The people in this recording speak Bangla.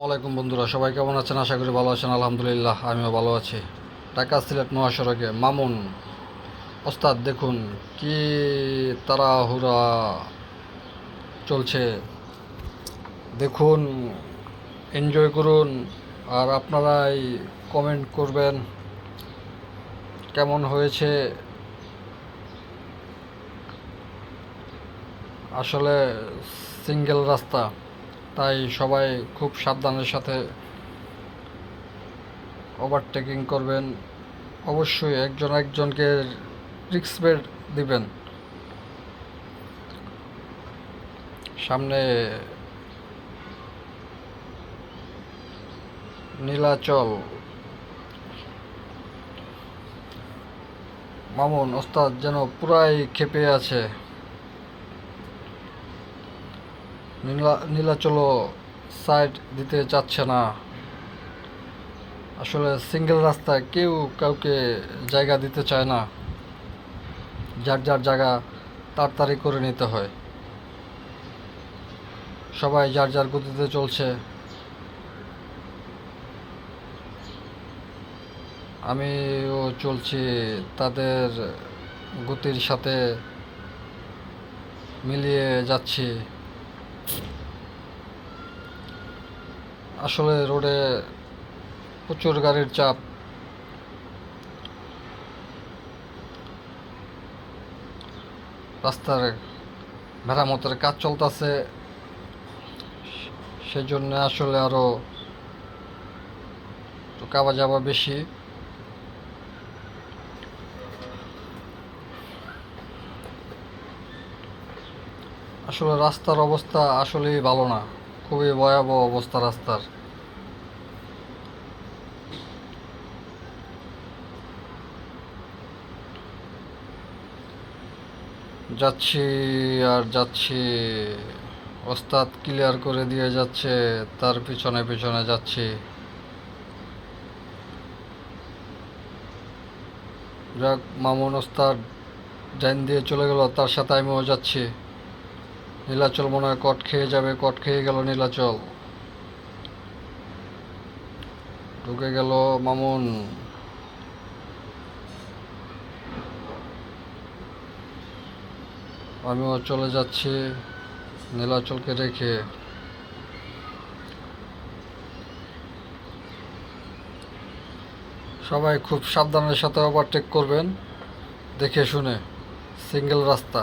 ওয়ালাইকুম বন্ধুরা, সবাই কেমন আছেন? আশা করি ভালো আছেন, আলহামদুলিল্লাহ, আমিও ভালো আছি। ঢাকা সিলেট মহাসড়কে মামুন, ওস্তাদ দেখুন কি তাড়াহুড়া চলছে। দেখুন এনজয় করুন, আর আপনারাই কমেন্ট করবেন কেমন হয়েছে। আসলে সিঙ্গেল রাস্তা। তাই সবাই খুব সাবধানের সাথে ওভারটেকিং করবেন। অবশ্যই একজন একজনকে রিক্স বেড দিবেন। সামনে নীলাচল। মামুন, ওস্তাদ যেন পুরাই খেপে আছে। নীলা, নীলাচলও সাইড দিতে চাচ্ছে না। আসলে সিঙ্গেল রাস্তায় কেউ কাউকে জায়গা দিতে চায় না। যার যার জায়গা তাড়াতাড়ি করে নিতে হয়। সবাই যার যার গতিতে চলছে। আমিও চলছি তাদের গতির সাথে মিলিয়ে যাচ্ছি। আসলে রোডে প্রচুর গাড়ির চাপ। রাস্তার মেরামতের কাজ চলতেছে। সেজন্য আসলে আরও কাবা যাবা বেশি। আসলে রাস্তার অবস্থা আসলেই ভালো না। খুবই ভয়াবহ অবস্থা রাস্তার। যাচ্ছি আর যাচ্ছি। ওস্তাদ ক্লিয়ার করে দিয়ে যাচ্ছে, তার পিছনে পিছনে যাচ্ছি। যাক, মামুন ওস্তাদ, ডাইন দিয়ে চলে গেল, তার সাথে আমিও যাচ্ছি। নীলাচল মনে হয় কট খেয়ে যাবে, কট খেয়ে গেল নীলাচল। ঢুকে গেল মামুন। আমিও চলে যাচ্ছি নীলাচলকে রেখে। সবাই খুব সাবধানের সাথে ওভারটেক করবেন, দেখে শুনে সিঙ্গেল রাস্তা।